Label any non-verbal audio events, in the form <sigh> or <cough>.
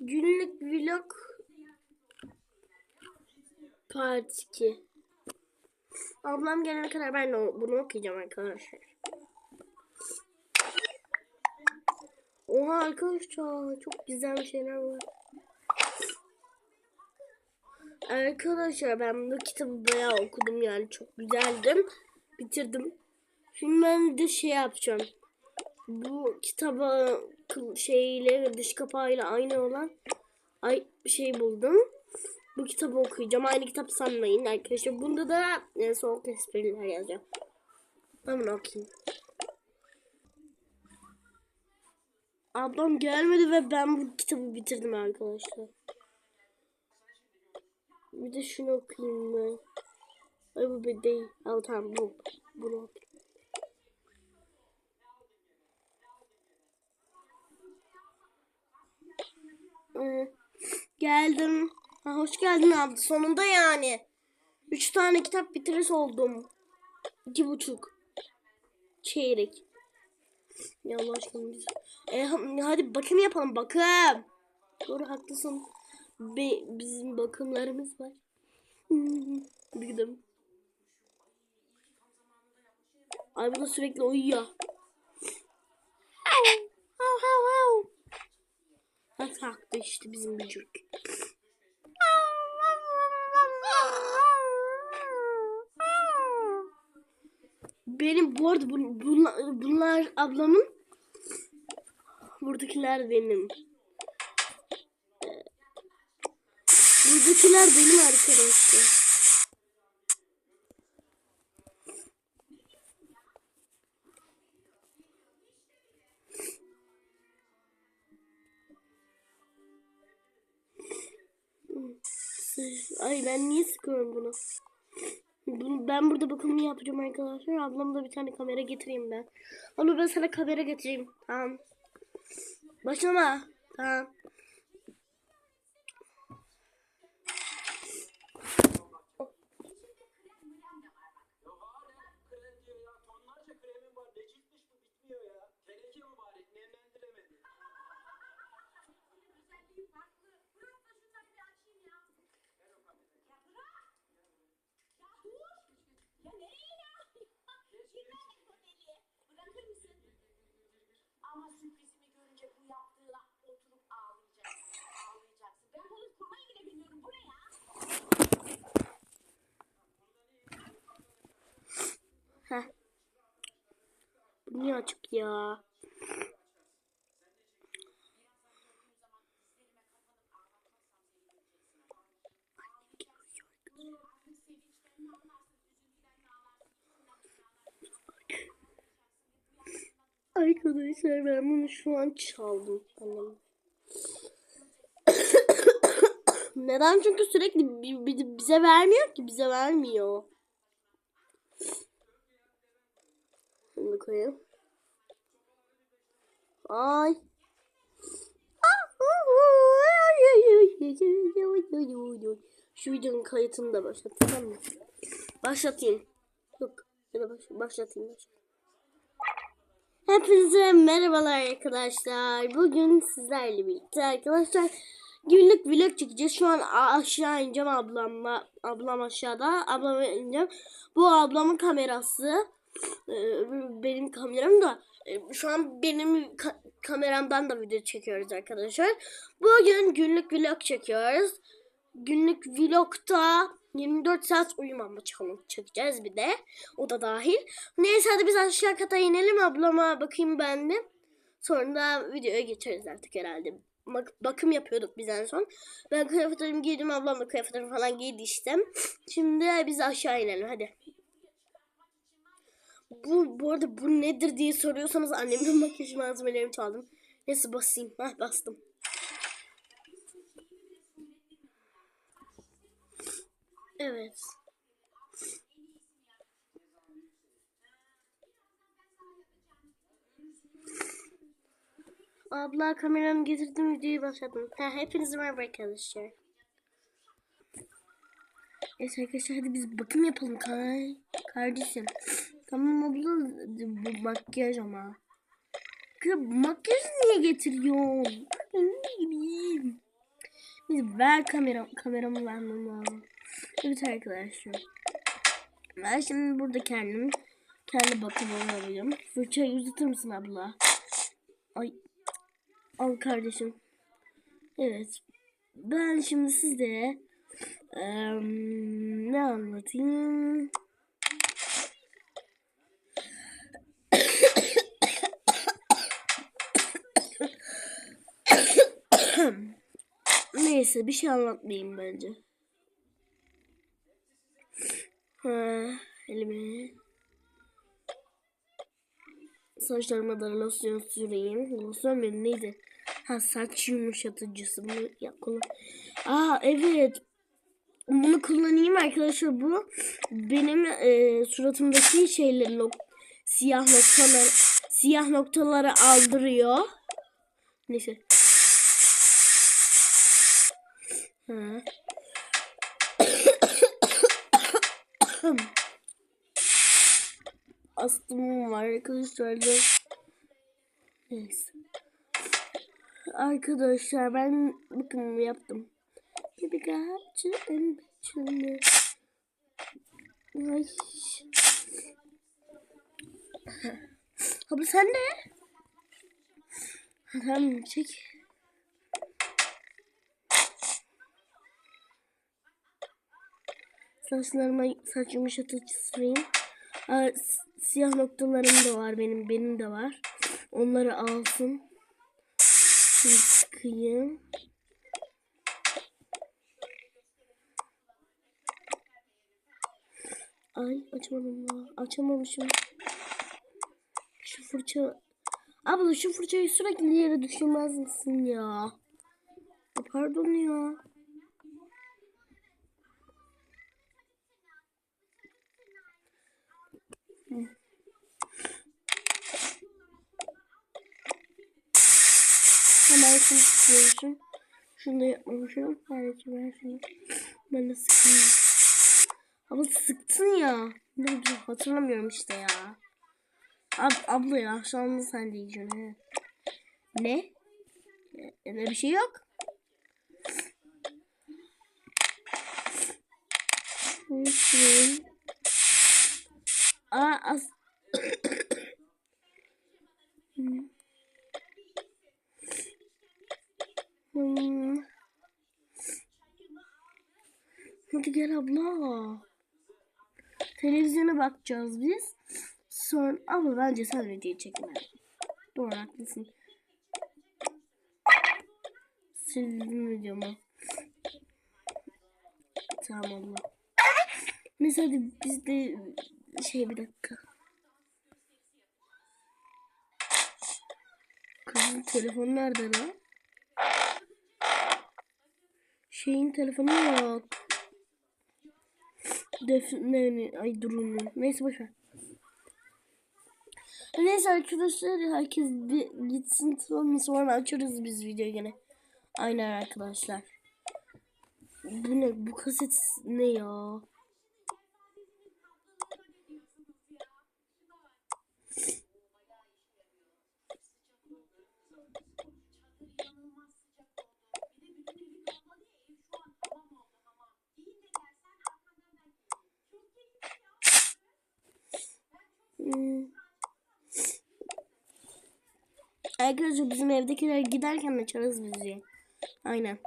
Günlük vlog part 2. Ablam gelene kadar ben bunu okuyacağım arkadaşlar. Oha arkadaşlar çok güzel şeyler var. Arkadaşlar ben bu kitabı bayağı okudum yani çok güzeldim. Bitirdim. Şimdi ben de şey yapacağım. Bu kitaba şeyle dış kapağıyla aynı olan ay şey buldum. Bu kitabı okuyacağım. Aynı kitap sanmayın arkadaşlar. Bunda da e, soğuk espriler yazacağım. Ben bunu okuyayım. Ablam gelmedi ve ben bu kitabı bitirdim arkadaşlar. Bir de şunu okuyayım ben. Ay bu bir değil. Al tamam bu. Bunu okuyayım. Ee, geldim. Ha, hoş geldin abi. Sonunda yani. Üç tane kitap bitirir oldum. İki buçuk. Çeyrek. Ya Allah aşkına. E, ha- hadi bakım yapalım. Bakım. Doğru haklısın. Be, bizim bakımlarımız var. <laughs> Bir gidelim. Ay bu sürekli uyuyor. Ha kalktı işte bizim bücük. Benim bu arada bun- bunlar, bunlar ablamın buradakiler benim. Ee, Buradakiler benim arkadaşlar. Ay ben niye sıkıyorum bunu? Bunu- Ben burada bakımını yapacağım arkadaşlar. Ablam da bir tane kamera getireyim ben. Onu ben sana kamera getireyim. Tamam. Başlama. Tamam. Ya nereye ya? <laughs> Güvenlik modeli. Bırakır mısın? Ama sürprizimi görünce bu yaptığına oturup ağlayacaksın. Ağlayacaksın. Ben bunu kurmayı bile bilmiyorum. Bu ne ya? Heh. Bu niye açık ya? Arkadaşlar ben bunu şu an çaldım. Annem. <coughs> Neden? Çünkü sürekli bi- bi- bize vermiyor ki. Bize vermiyor. Bunu koyayım. Ay. Şu videonun kayıtını da başlatayım? Başlatayım. Yok. Ya da baş, başlatayım. başlatayım. Hepinize merhabalar arkadaşlar. Bugün sizlerle birlikte arkadaşlar günlük vlog çekeceğiz. Şu an aşağı ineceğim ablamla. Ablam aşağıda. Ablama ineceğim. Bu ablamın kamerası. Ee, benim kameram da e, şu an benim ka- kameramdan da video çekiyoruz arkadaşlar. Bugün günlük vlog çekiyoruz. Günlük vlogta 24 saat uyumama challenge çekeceğiz bir de. O da dahil. Neyse hadi biz aşağı kata inelim ablama bakayım ben de. Sonra videoya geçeriz artık herhalde. Bak- bakım yapıyorduk biz en son. Ben kıyafetlerimi giydim ablam da kıyafetlerimi falan giydi işte. Şimdi biz aşağı inelim hadi. Bu, bu arada bu nedir diye soruyorsanız annemin <laughs> makyaj malzemelerini çaldım. Neyse basayım. Heh bastım. Evet. Abla kameramı getirdim videoyu başladım. Ha, hepinize merhaba arkadaşlar. Evet arkadaşlar hadi biz bakım yapalım kay. Kardeşim. Tamam abla bu makyaj ama. Kız bu makyajı niye getiriyorsun? Ne bileyim. Biz ver kamera, kameramı vermem lazım. Evet arkadaşlar. Ben şimdi burada kendim kendi bakım alabilirim. Fırçayı uzatır mısın abla? Ay. Al kardeşim. Evet. Ben şimdi sizlere eee, ne anlatayım? <coughs> Neyse bir şey anlatmayayım bence. Elime saçlarıma da losyon süreyim. Losyon benim neydi? Ha saç yumuşatıcısı bunu ya kullan. Aa evet. Bunu kullanayım arkadaşlar bu benim e, suratımdaki şeyleri nok- siyah noktalar siyah noktaları aldırıyor. Neyse. Ha. Astımım var arkadaşlar da. Neyse. Arkadaşlar ben bakın yaptım. Gibi gayet en içinde. Ay. Abi sen ne? Tamam çek. Saçlarıma saç yumuşatıcı süreyim. Siyah noktalarım da var benim. Benim de var. Onları alsın. Şimdi sıkayım. Ay açmadım ya. Açamamışım. Şu fırça. Abla şu fırçayı sürekli yere düşürmez misin? Ya Pardon ya. Hemen şunu sıkıyormuşum. Şunu da yapmamışım. Hayır ver şunu. Ben de sıkayım. Ama sıktın ya. Ne oldu? Hatırlamıyorum işte ya. Ab abla ya şu anda sen diyeceksin. he. Ne? Öyle bir şey yok. Şunu. Aa as... Hmm. Hadi gel abla. Televizyona bakacağız biz. Sonra ama bence sen videoyu çekme. Doğru haklısın. Sildim videomu. Tamam abla. Hadi biz de şey bir dakika. Kızın telefonu nerede lan? Şeyin telefonu yok. Defne ne? Ay durun. Neyse boşver. Neyse arkadaşlar herkes bir gitsin tamam sonra açarız biz videoyu gene. Aynen arkadaşlar. Bu ne? Bu kaset ne ya? Hmm. Arkadaşlar bizim evdekiler giderken açarız bizi. Aynen.